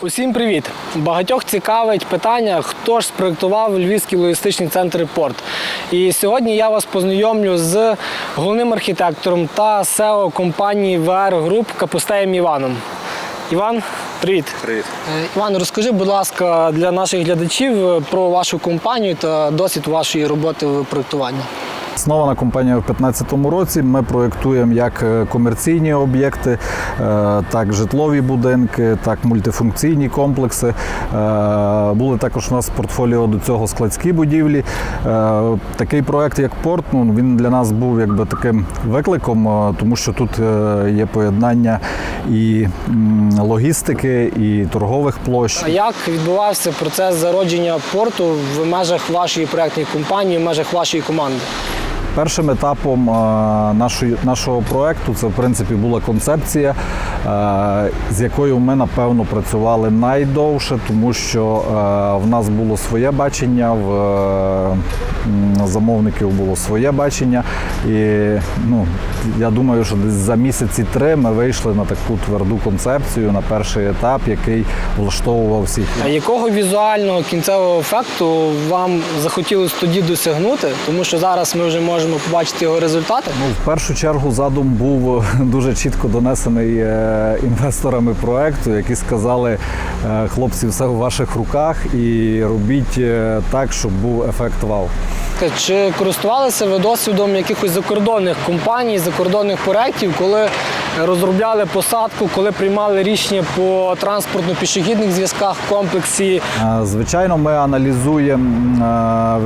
Усім привіт! Багатьох цікавить питання, хто ж спроектував Львівський логістичний центр порт. І сьогодні я вас познайомлю з головним архітектором та SEO компанії VR Group Капустеєм Іваном. Іван, привіт. Привіт. Е, Іван, розкажи, будь ласка, для наших глядачів про вашу компанію та досвід вашої роботи в проєктуванні. Основана компанія в 2015 році. Ми проєктуємо як е, комерційні об'єкти, е, так житлові будинки, так мультифункційні комплекси. Е, Були також у нас в портфоліо до цього складські будівлі. Такий проєкт, як порт, ну, він для нас був якби таким викликом, тому що тут є поєднання і логістики, і торгових площ. А як відбувався процес зародження порту в межах вашої проєктної компанії, в межах вашої команди? Першим етапом нашого проекту це в принципі була концепція, з якою ми напевно працювали найдовше, тому що в нас було своє бачення, в замовників було своє бачення. І ну, я думаю, що десь за місяці три ми вийшли на таку тверду концепцію на перший етап, який влаштовував всіх. А якого візуального кінцевого ефекту вам захотілося тоді досягнути? Тому що зараз ми вже можемо побачити його результати. Ну, в першу чергу задум був дуже чітко донесений е, інвесторами проекту, які сказали, е, хлопці, все в ваших руках і робіть е, так, щоб був ефект вау. Чи користувалися ви досвідом якихось закордонних компаній, закордонних проєктів, коли розробляли посадку, коли приймали рішення по транспортно-пішохідних зв'язках в комплексі? Звичайно, ми аналізуємо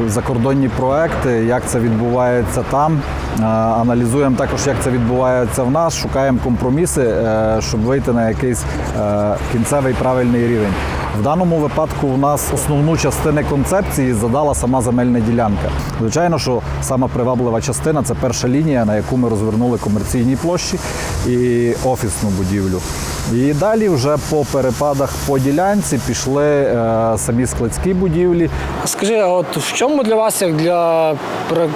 е, закордонні проекти, як це відбувається там. Аналізуємо також, як це відбувається в нас, шукаємо компроміси, е, щоб вийти на якийсь е, кінцевий правильний рівень. В даному випадку у нас основну частину концепції задала сама земельна ділянка. Звичайно, що сама приваблива частина це перша лінія, на яку ми розвернули комерційні площі і офісну будівлю. І далі вже по перепадах по ділянці пішли е, самі складські будівлі. Скажи, а от в чому для вас, як для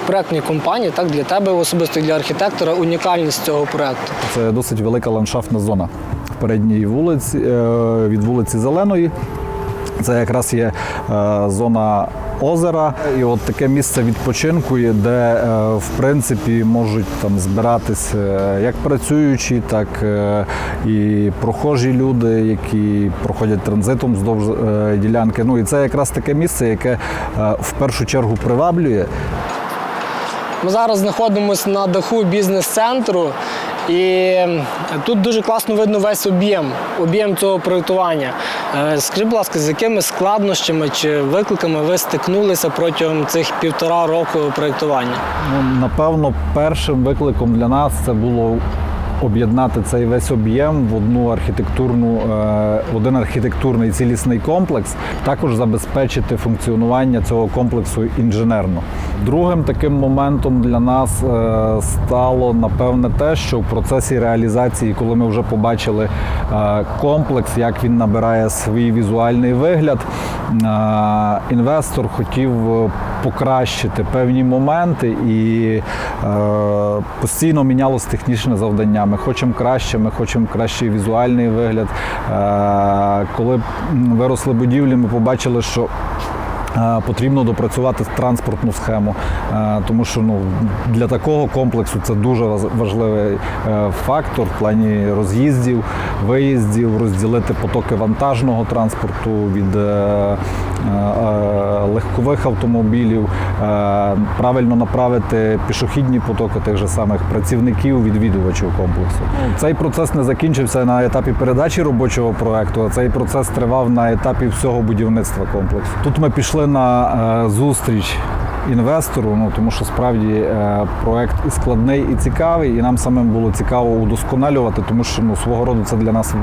проектної компанії, так для тебе особисто для архітектора, унікальність цього проекту? Це досить велика ландшафтна зона передній вулиці е, від вулиці Зеленої. Це якраз є е, зона озера, і от таке місце відпочинку, де е, в принципі можуть там збиратись як працюючі, так і прохожі люди, які проходять транзитом вздовж ділянки. Ну і це якраз таке місце, яке в першу чергу приваблює. Ми зараз знаходимося на даху бізнес-центру, і тут дуже класно видно весь об'єм, об'єм цього проєктування. Скажіть, будь ласка, з якими складнощами чи викликами ви стикнулися протягом цих півтора року проєктування? Ну, напевно, першим викликом для нас це було об'єднати цей весь об'єм в одну архітектурну, е, один архітектурний цілісний комплекс, також забезпечити функціонування цього комплексу інженерно. Другим таким моментом для нас е, стало напевне те, що в процесі реалізації, коли ми вже побачили е, комплекс, як він набирає свій візуальний вигляд, інвестор хотів покращити певні моменти і е, постійно мінялося технічне завдання. Ми хочемо краще, ми хочемо кращий візуальний вигляд. Е, коли виросли будівлі, ми побачили, що Е, Потрібно допрацювати транспортну схему, е, тому що ну, для такого комплексу це дуже важливий е, фактор в плані роз'їздів, виїздів, розділити потоки вантажного транспорту від е, е, легкових автомобілів, е, правильно направити пішохідні потоки тих же самих працівників, відвідувачів комплексу. Цей процес не закінчився на етапі передачі робочого проекту, а цей процес тривав на етапі всього будівництва комплексу. Тут ми пішли на зустріч інвестору, ну тому що справді е, проект і складний, і цікавий, і нам самим було цікаво удосконалювати, тому що ну, свого роду це для нас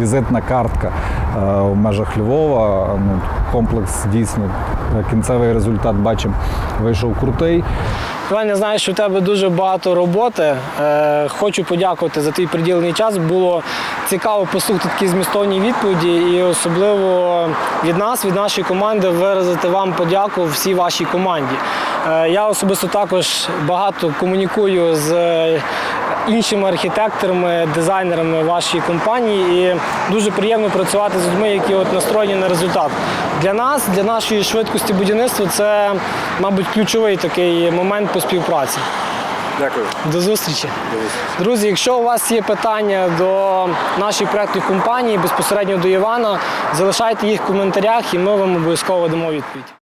візитна картка е, в межах Львова. Ну, комплекс дійсно е, кінцевий результат бачимо, вийшов крутий. Іван, я знаю, що у тебе дуже багато роботи. Е, хочу подякувати за твій приділений час. Було цікаво послухати такі змістовні відповіді, і особливо від нас, від нашої команди, виразити вам подяку всій вашій команді. Е, я особисто також багато комунікую з іншими архітекторами, дизайнерами вашої компанії. І дуже приємно працювати з людьми, які от настроєні на результат. Для нас, для нашої швидкості будівництва, це, мабуть, ключовий такий момент по співпраці. Дякую. До зустрічі. Друзі, якщо у вас є питання до нашої проектної компанії, безпосередньо до Івана, залишайте їх в коментарях і ми вам обов'язково дамо відповідь.